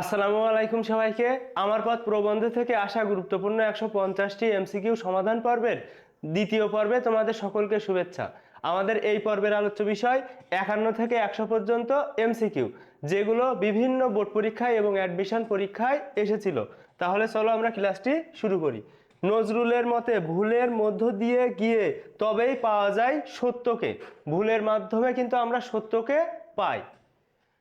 আসসালামু আলাইকুম সবাইকে। আমার পথ প্রবন্ধ থেকে আসা গুরুত্বপূর্ণ একশো পঞ্চাশটি এমসিকিউ সমাধান পর্বের দ্বিতীয় পর্বে তোমাদের সকলকে শুভেচ্ছা। আমাদের এই পর্বের আলোচ্য বিষয় একান্ন থেকে একশো পর্যন্ত এমসিকিউ, যেগুলো বিভিন্ন বোর্ড পরীক্ষায় এবং অ্যাডমিশন পরীক্ষায় এসেছিল। তাহলে চলো আমরা ক্লাসটি শুরু করি। নজরুলের মতে ভুলের মধ্য দিয়ে গিয়ে তবেই পাওয়া যায় সত্যকে। ভুলের মাধ্যমে কিন্তু আমরা সত্যকে পাই।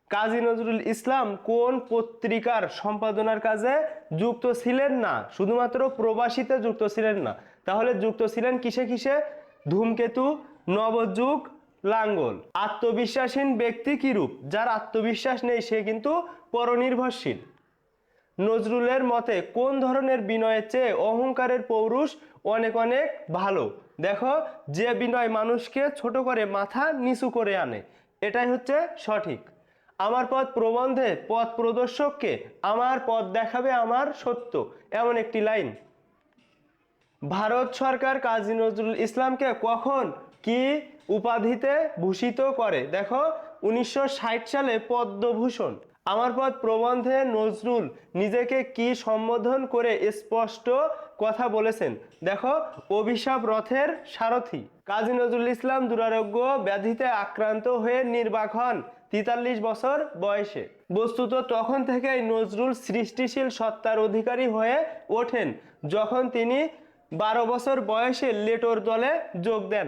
কাজী নজরুল ইসলাম কোন পত্রিকার সম্পাদনার কাজে যুক্ত ছিলেন না? শুধুমাত্র প্রবাসীতে যুক্ত ছিলেন না। তাহলে যুক্ত ছিলেন কিসে কিসে? ধূমকেতু, নবযুগ, লাঙ্গল। আত্মবিশ্বাসীন ব্যক্তি কিরূপ? যার আত্মবিশ্বাস নেই, সে কিন্তু পরনির্ভরশীল। নজরুলের মতে, কোন ধরনের বিনয়ের চেয়ে অহংকারের পৌরুষ অনেক অনেক ভালো? দেখো, যে বিনয় মানুষকে ছোট করে মাথা নিচু করে আনে, এটাই হচ্ছে সঠিক। আমার পথ প্রবন্ধে, পথ প্রদর্শককে আমার পথ দেখাবে আমার সত্য। এমন একটি লাইন। ভারত সরকার কাজী নজরুল ইসলামকে কখন কি উপাধিতে ভূষিত করে? দেখো, উনিশশো ষাট সালে পদ্মভূষণ। আমার পথ প্রবন্ধে নজরুল নিজেকে কি সম্বোধন করে স্পষ্ট কথা বলেছেন? দেখো, অভিশাপ রথের সারথি। কাজী নজরুল ইসলাম দুরারোগ্য ব্যাধিতে আক্রান্ত হয়ে নির্বাক হন। তেতাল্লিশ বছর বয়সে। বস্তুত তখন থেকেই নজরুল সৃষ্টিশীল সত্তার অধিকারী হয়ে ওঠেন, যখন তিনি বারো বছর বয়সে লেটোর দলে যোগ দেন।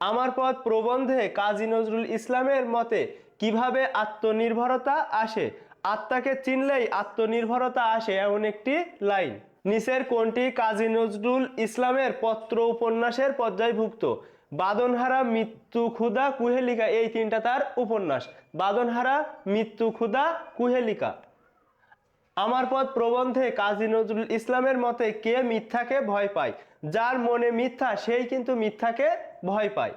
আমার পথ প্রবন্ধে কাজী নজরুল ইসলামের মতে, কীভাবে আত্মনির্ভরতা আসে? আত্মাকে চিনলেই আত্মনির্ভরতা আসে এমন একটি লাইন। নিচের কোনটি কাজী নজরুল ইসলামের পত্র উপন্যাসের পর্যায়ভুক্ত? বাদনহারা মৃত্যু ক্ষুদা কুহেলিকা, এই তিনটা তার উপন্যাস। বাদনহারা মৃত্যু ক্ষুদা কুহেলিকা। আমার পথ প্রবন্ধে কাজী নজরুল ইসলামের মতে কে মিথ্যাকে ভয় পায়? যার মনে মিথ্যা, সেই কিন্তু মিথ্যাকে ভয় পায়।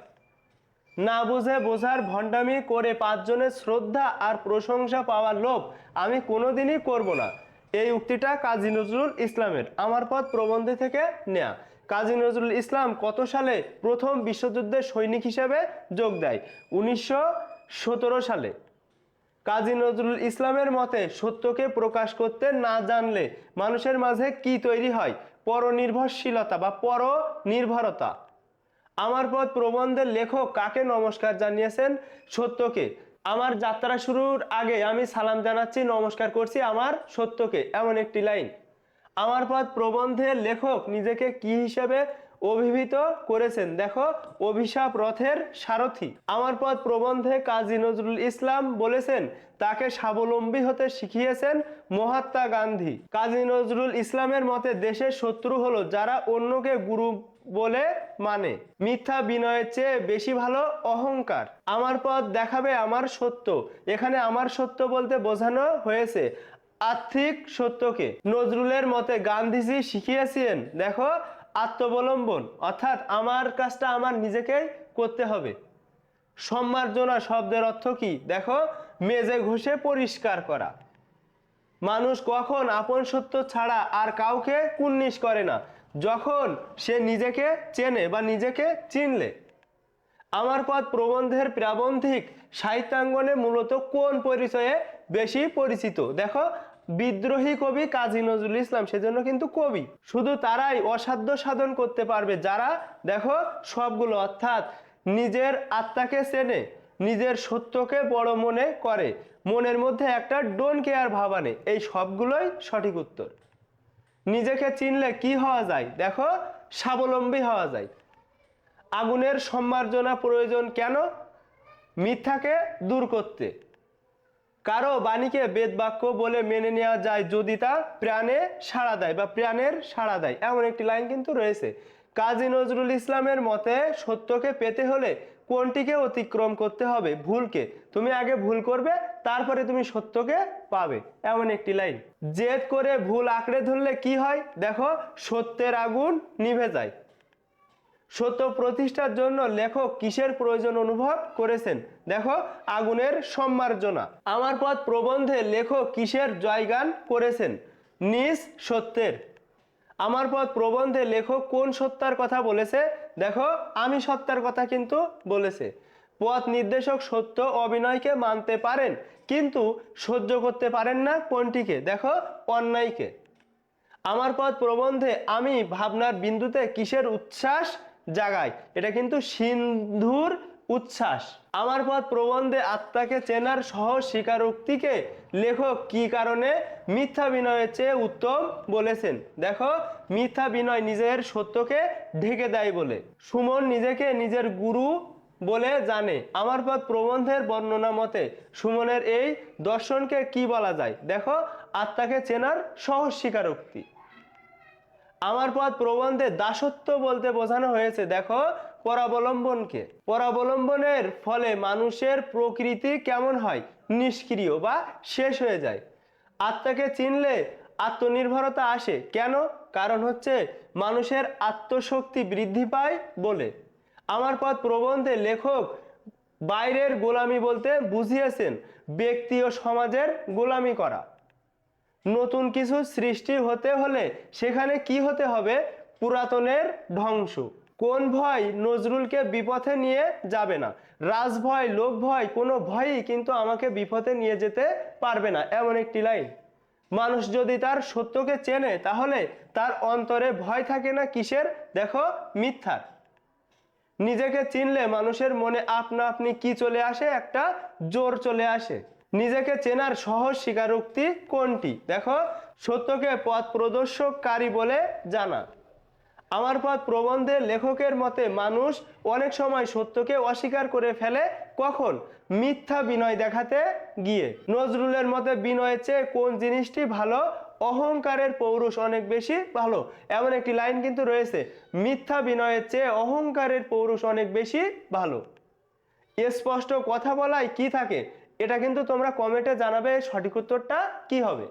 না বুঝে বোঝার ভণ্ডামি করে পাঁচজনের শ্রদ্ধা আর প্রশংসা পাওয়ার লোভ আমি কোনোদিনই করব না। এই উক্তিটা কাজী নজরুল ইসলামের। আমার পথ প্রবন্ধ থেকে নেয়া। কাজী নজরুল ইসলাম কত সালে প্রথম বিশ্বযুদ্ধের সৈনিক হিসেবে যোগ দেয়? উনিশশো সতেরো সালে। কাজী নজরুল ইসলামের মতে সত্যকে প্রকাশ করতে না জানলে মানুষের মাঝে কি তৈরি হয়? পরনির্ভরশীলতা বা পরনির্ভরতা। আমার পথ প্রবন্ধের লেখক কাকে নমস্কার জানিয়েছেন? সত্যকে। আমার যাত্রা শুরুর আগে আমি সালাম জানাচ্ছি, নমস্কার করছি আমার সত্যকে। এমন একটি লাইন। আমার পথ প্রবন্ধের লেখক নিজেকে কি হিসেবে অভিহিত করেছেন? দেখো, অভিশাপ রথের সারথি। আমার পথ প্রবন্ধে কাজী নজরুল ইসলাম বলেছেন, তাকে স্বাবলম্বী হতে শিখিয়েছেন মহাত্মা গান্ধী। কাজী নজরুল ইসলামের মতে দেশের শত্রু হলো যারা অন্যকে গুরু বলে মানে। মিথ্যা বিনয়ের চেয়ে বেশি ভালো অহংকার। আমার পথ দেখাবে আমার সত্য। এখানে আমার সত্য বলতে বোঝানো হয়েছে। আর্থিক সত্যকে নজরুলের মতে গান্ধীজি শিখিয়েছিলেন দেখো, আত্মবলম্বন, অর্থাৎ আমার কাজটা আমার নিজেকেই করতে হবে। সম্মার্জনা শব্দের অর্থ কি? দেখো, মেজে ঘষে পরিষ্কার করা। মানুষ কখন আপন সত্য ছাড়া আর কাউকে কুন্নিশ করে না, যখন সে নিজেকে চেনে বা নিজেকে চিনলে। আমার পথ প্রবন্ধের প্রাবন্ধিক সাহিত্যাঙ্গনে মূলত কোন পরিচয়ে বেশি পরিচিত? দেখো বিদ্রোহী কবি কাজী নজরুল ইসলাম, সেজন্য কিন্তু কবি। শুধু তারাই অসাধ্য সাধন করতে পারবে, যারা দেখো সবগুলো অর্থাৎ নিজের আত্মাকে চেনে, নিজের সত্যকে বড় মনে করে, মনের মধ্যে একটা ডোন কেয়ার ভাব আনে, এই সবগুলোই সঠিক উত্তর। নিজেকে চিনলে কি হওয়া যায়? দেখো, স্বাবলম্বী হওয়া যায়। আগুনের সম্মার্জনা প্রয়োজন কেন? মিথ্যাকে দূর করতে। কারও বাণীকে বেদ বাক্য বলে মেনে নেওয়া যায় যদি তা প্রাণে সাড়া দেয় বা প্রাণের সাড়া দেয়। এমন একটি লাইন কিন্তু রয়েছে। কাজী নজরুল ইসলামের মতে, সত্যকে পেতে হলে কোনটিকে অতিক্রম করতে হবে? ভুলকে। তুমি আগে ভুল করবে, তারপরে তুমি সত্যকে পাবে। এমন একটি লাইন। জেদ করে ভুল আঁকড়ে ধরলে কি হয়? দেখো, সত্যের আগুন নিভে যায়। সত্য প্রতিষ্ঠার জন্য লেখক কিসের প্রয়োজন অনুভব করেছেন? দেখো, আগুনের সম্মার্জনা। আমার পথ প্রবন্ধে লেখক কিসের জয়গান করেছেন? নিজ সত্যের। আমার পথ প্রবন্ধে লেখক কোন সত্তার কথা বলেছে? দেখো, আমি সত্তার কথা কিন্তু বলেছে। পথ নির্দেশক সত্য অভিনয়কে মানতে পারেন, কিন্তু সহ্য করতে পারেন না কোনটিকে? দেখো, অন্যায়কে। আমার পথ প্রবন্ধে আমি ভাবনার বিন্দুতে কিসের উচ্ছ্বাস জাগাই এটা কিন্তু সিন্ধুর উচ্ছ্বাস। আমার পথ প্রবন্ধে আত্মাকে চেনার সহজ স্বীকারোক্তিকে লেখক কি কারণে মিথ্যা বিনয়ের চেয়ে উত্তম বলেছেন? দেখো, মিথ্যা বিনয় নিজের সত্যকে ঢেকে দেয় বলে। সুমন নিজেকে নিজের গুরু বলে জানে। আমার পথ প্রবন্ধের বর্ণনা মতে, সুমনের এই দর্শনকে কি বলা যায়? দেখো, আত্মাকে চেনার সহজ স্বীকারোক্তি। আমার পথ প্রবন্ধে দাসত্ব বলতে বোঝানো হয়েছে। দেখো, পরাবলম্বনকে। পরাবলম্বনের ফলে মানুষের প্রকৃতি কেমন হয়? নিষ্ক্রিয় বা শেষ হয়ে যায়। আত্মাকে চিনলে আত্মনির্ভরতা আসে। কেন? কারণ হচ্ছে মানুষের আত্মশক্তি বৃদ্ধি পায় বলে। আমার পথ প্রবন্ধে লেখক বাইরের গোলামি বলতে বুঝিয়েছেন, ব্যক্তি ও সমাজের গোলামি করা। নতুন কিছু সৃষ্টি হতে হলে সেখানে কি হতে হবে? পুরাতনের ধ্বংস। কোন ভয় নজরুলকে বিপথে নিয়ে যাবে না। রাজভয় লোক ভয়, কোনো ভয়ই কিন্তু আমাকে বিপথে নিয়ে যেতে পারবে না। এমন একটি লাইন। মানুষ যদি তার সত্যকে চেনে, তাহলে তার অন্তরে ভয় থাকে না কিসের? দেখো মিথ্যার নিজেকে চিনলে মানুষের মনে আপনা আপনি কি চলে আসে? একটা জোর চলে আসে। নিজেকে চেনার সহজ স্বীকারোক্তি কোনটি? দেখো, সত্যকে পথ প্রদর্শককারী বলে জানা। আমার পথ প্রবন্ধে লেখকের মতে মানুষ অনেক সময় সত্যকে অস্বীকার করে ফেলে কখন? মিথ্যা বিনয় দেখাতে গিয়ে। নজরুলের মতে বিনয়ের চেয়ে কোন জিনিসটি ভালো? অহংকারের পৌরুষ অনেক বেশি ভালো। এমন একটি লাইন কিন্তু রয়েছে, মিথ্যা বিনয়ের চেয়ে অহংকারের পৌরুষ অনেক বেশি ভালো। স্পষ্ট কথা বলায় কি থাকে? এটা কিন্তু তোমরা কমেন্টে জানাবে সঠিক উত্তরটা কি হবে।